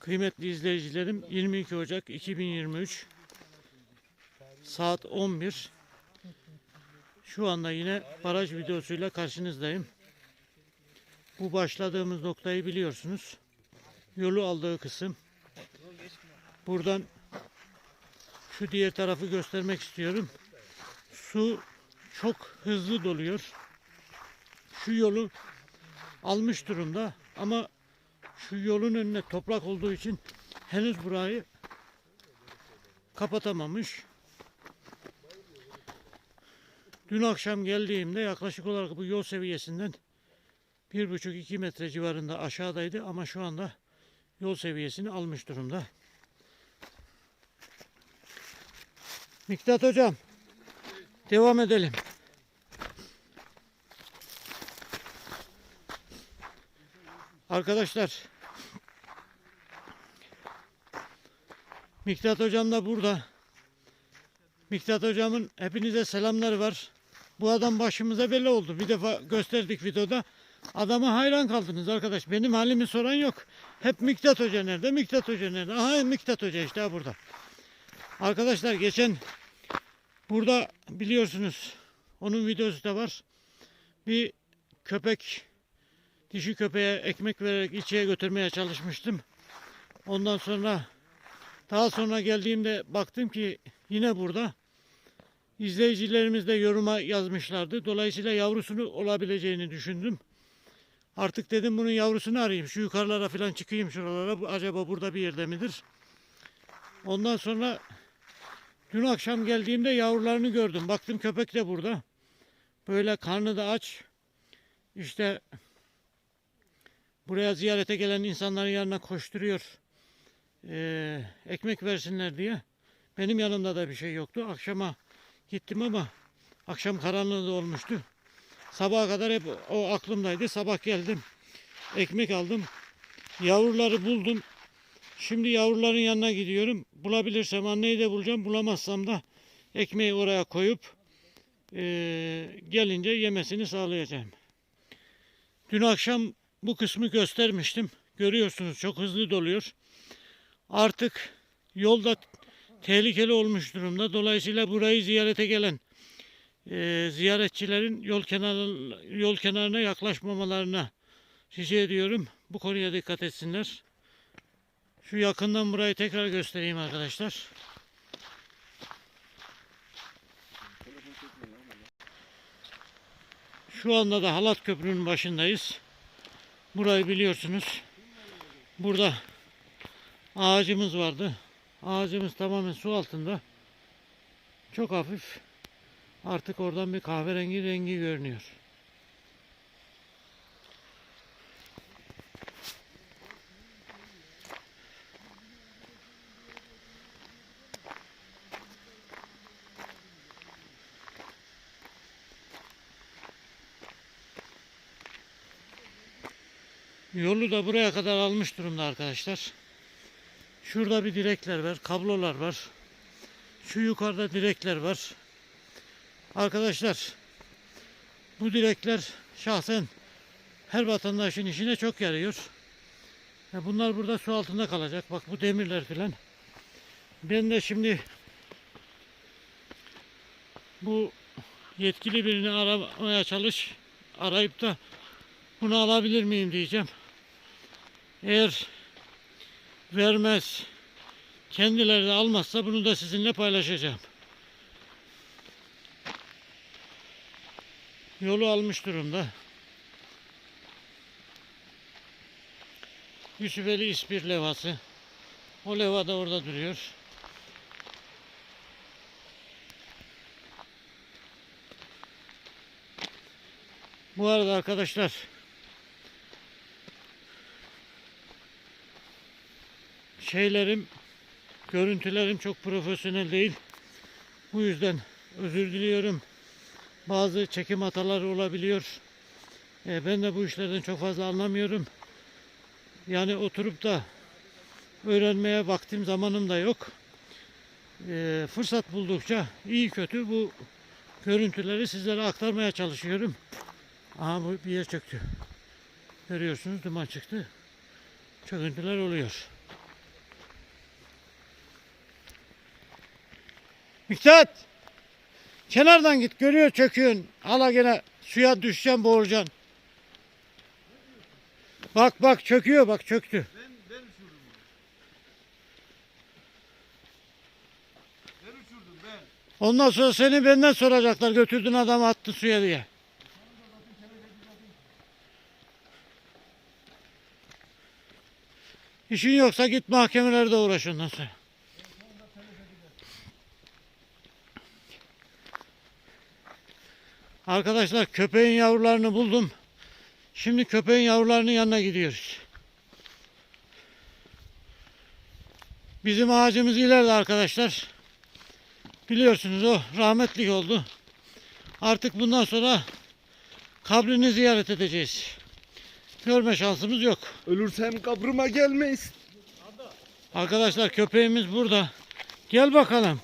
Kıymetli izleyicilerim 22 Ocak 2023 saat 11 şu anda yine baraj videosuyla karşınızdayım. Bu başladığımız noktayı biliyorsunuz. Yolu aldığı kısım. Buradan şu diğer tarafı göstermek istiyorum. Su çok hızlı doluyor. Şu yolu almış durumda ama şu yolun önüne toprak olduğu için henüz burayı kapatamamış. Dün akşam geldiğimde yaklaşık olarak bu yol seviyesinden 1,5-2 metre civarında aşağıdaydı ama şu anda yol seviyesini almış durumda. Miktat hocam devam edelim. Arkadaşlar Miktat hocam da burada. Miktat hocamın hepinize selamları var. Bu adam başımıza bela oldu. Bir defa gösterdik videoda. Adama hayran kaldınız arkadaş. Benim halimi soran yok. Hep Miktat Hoca nerede? Miktat Hoca nerede? Aha Miktat Hoca işte burada. Arkadaşlar geçen burada biliyorsunuz onun videosu da var. Bir köpek dişi köpeğe ekmek vererek içeriye götürmeye çalışmıştım. Ondan sonra daha sonra geldiğimde baktım ki yine burada. İzleyicilerimiz de yoruma yazmışlardı. Dolayısıyla yavrusunu olabileceğini düşündüm. Artık dedim bunun yavrusunu arayayım. Şu yukarılara falan çıkayım şuralara. Acaba burada bir yerde midir? Ondan sonra dün akşam geldiğimde yavrularını gördüm. Baktım köpek de burada. Böyle karnı da aç. İşte buraya ziyarete gelen insanların yanına koşturuyor. Ee, ekmek versinler diye. Benim yanımda da bir şey yoktu. Akşama gittim ama akşam karanlığı da olmuştu. Sabaha kadar hep o aklımdaydı. Sabah geldim. Ekmek aldım. Yavruları buldum. Şimdi yavruların yanına gidiyorum. Bulabilirsem anneyi de bulacağım. Bulamazsam da ekmeği oraya koyup eee, gelince yemesini sağlayacağım. Dün akşam bu kısmı göstermiştim. Görüyorsunuz çok hızlı doluyor. Artık yolda tehlikeli olmuş durumda. Dolayısıyla burayı ziyarete gelen eee, ziyaretçilerin yol kenarı yol kenarına yaklaşmamalarına rica ediyorum. Bu konuya dikkat etsinler. Şu yakından burayı tekrar göstereyim arkadaşlar. Şu anda da Halat Köprü'nün başındayız. Burayı biliyorsunuz. Burada ağacımız vardı. Ağacımız tamamen su altında. Çok hafif. Artık oradan bir kahverengi rengi görünüyor. Yolu da buraya kadar almış durumda arkadaşlar. Şurada bir direkler var, kablolar var. Şu yukarıda direkler var. Arkadaşlar bu direkler şahsen her vatandaşın işine çok yarıyor. Ya bunlar burada su altında kalacak. Bak bu demirler filan. Ben de şimdi bu yetkili birini aramaya çalış. Arayıp da bunu alabilir miyim diyeceğim. Eğer vermez, kendileri de almazsa bunu da sizinle paylaşacağım. Yolu almış durumda. Yusufeli İspir levhası. O levha da orada duruyor. Bu arada arkadaşlar şeylerim, görüntülerim çok profesyonel değil. Bu yüzden özür diliyorum. Bazı çekim hataları olabiliyor. E, ben de bu işlerden çok fazla anlamıyorum. Yani oturup da öğrenmeye vaktim zamanım da yok. E, fırsat buldukça iyi kötü bu görüntüleri sizlere aktarmaya çalışıyorum. Aha bu bir yer çöktü. Görüyorsunuz duman çıktı. Çöküntüler oluyor. Miktat. Kenardan git. Görüyor çöküyorsun. Hala gene suya düşeceksin boğulacaksın. Bak bak çöküyor bak çöktü. Ben, ben uçurdum. Ben uçurdum ben. Ondan sonra seni benden soracaklar. Götürdün adamı attı suya diye. İşin yoksa git mahkemelerde uğraş ondan sonra. Arkadaşlar köpeğin yavrularını buldum. Şimdi köpeğin yavrularının yanına gidiyoruz. Bizim ağacımız ileride arkadaşlar. Biliyorsunuz o rahmetlik oldu. Artık bundan sonra kabrini ziyaret edeceğiz. Görme şansımız yok. Ölürsem kabrıma gelmeyiz. Arkadaşlar köpeğimiz burada. Gel bakalım.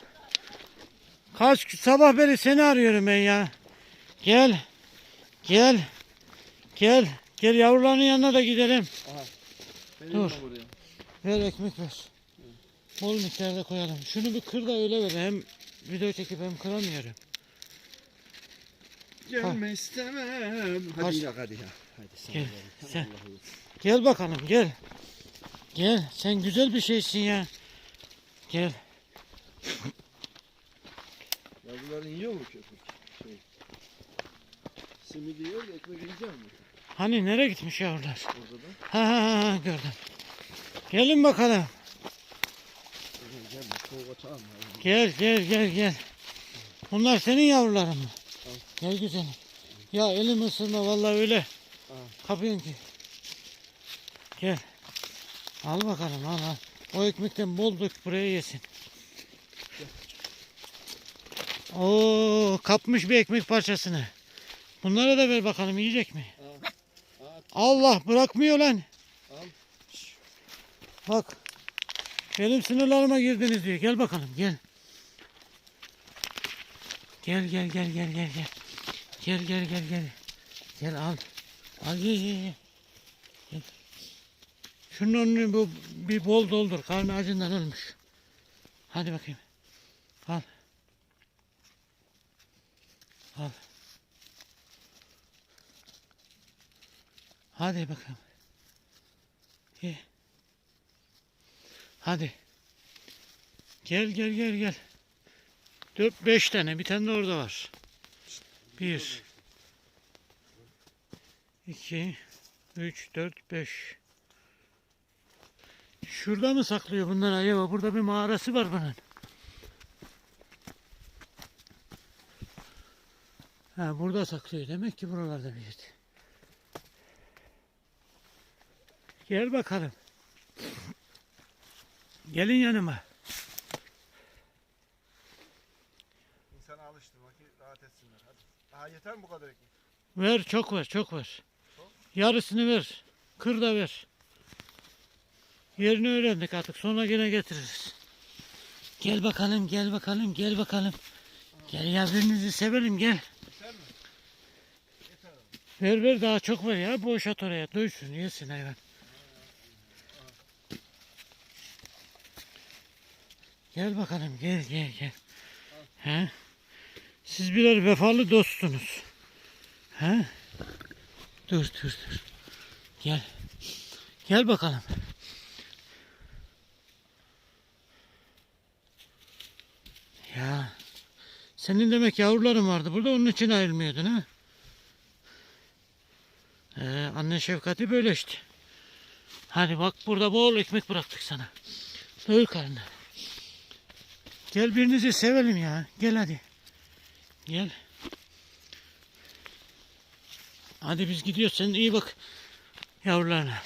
Kaç sabah beri seni arıyorum ben ya. Gel. Gel. Gel. Gel yavruların yanına da gidelim. Benim Dur. Ver ekmek ver. Bol miktarda koyalım. Şunu bir kır da öyle ver. Hem video çekip hem kıramıyorum. Gelme istemem. Kaç- Hadi ya hadi ya. Hadi Gel, sen. Gel bakalım gel. Gel. Sen güzel bir şeysin ya. Gel. Yavruların yiyor mu köpek? Şey. Simidi yiyor ekmek yiyecek mi? Hani nereye gitmiş yavrular? Orada da. Ha ha ha, gördüm. Gelin bakalım. Gel gel. Gel gel gel gel. Bunlar senin yavruların mı? Al. Gel güzelim. Ya elim ısırma vallahi öyle. Kapıyorsun ki. Gel. Al bakalım al al. O ekmekten bol dök buraya yesin. Oo kapmış bir ekmek parçasını. Bunlara da ver bakalım yiyecek mi? Al. Al. Allah bırakmıyor lan. Al. Bak. Benim sınırlarıma girdiniz diyor. Gel bakalım gel. Gel gel gel gel gel gel. Gel gel gel gel. Gel al. Al ye ye ye. Gel. Şunun önünü bu bir bol doldur. Karnı acından ölmüş. Hadi bakayım. Al. Al. Hadi bakalım. Ye. Hadi. Gel gel gel gel. Dört beş tane. Bir tane de orada var. Bir. iki, Üç, dört, beş. Şurada mı saklıyor bunlar acaba? Burada bir mağarası var bunun. Ha burada saklıyor. Demek ki buralarda bir yerde. Gel bakalım. Gelin yanıma. İnsana alıştırmak ki rahat etsinler. Hadi. Aha yeter mi bu kadar ekmek? Ver çok ver çok ver. Yarısını ver. Kır da ver. Yerini öğrendik artık sonra yine getiririz. Gel bakalım gel bakalım gel bakalım. Gel ya birbirinizi sevelim gel. Yeter mi? Yeter. Ver ver daha çok ver ya boş at oraya duysun yesin hayvan. Gel bakalım gel gel gel. He? Siz birer vefalı dostsunuz. He? Dur dur dur. Gel. Gel bakalım. Ya. Senin demek yavruların vardı burada onun için ayrılmıyordun ha? Ee, anne şefkati böyle işte. Hadi bak burada bol ekmek bıraktık sana. Doyur karnını. Gel birinizi sevelim ya. Gel hadi. Gel. Hadi biz gidiyoruz. Sen iyi bak yavrularına.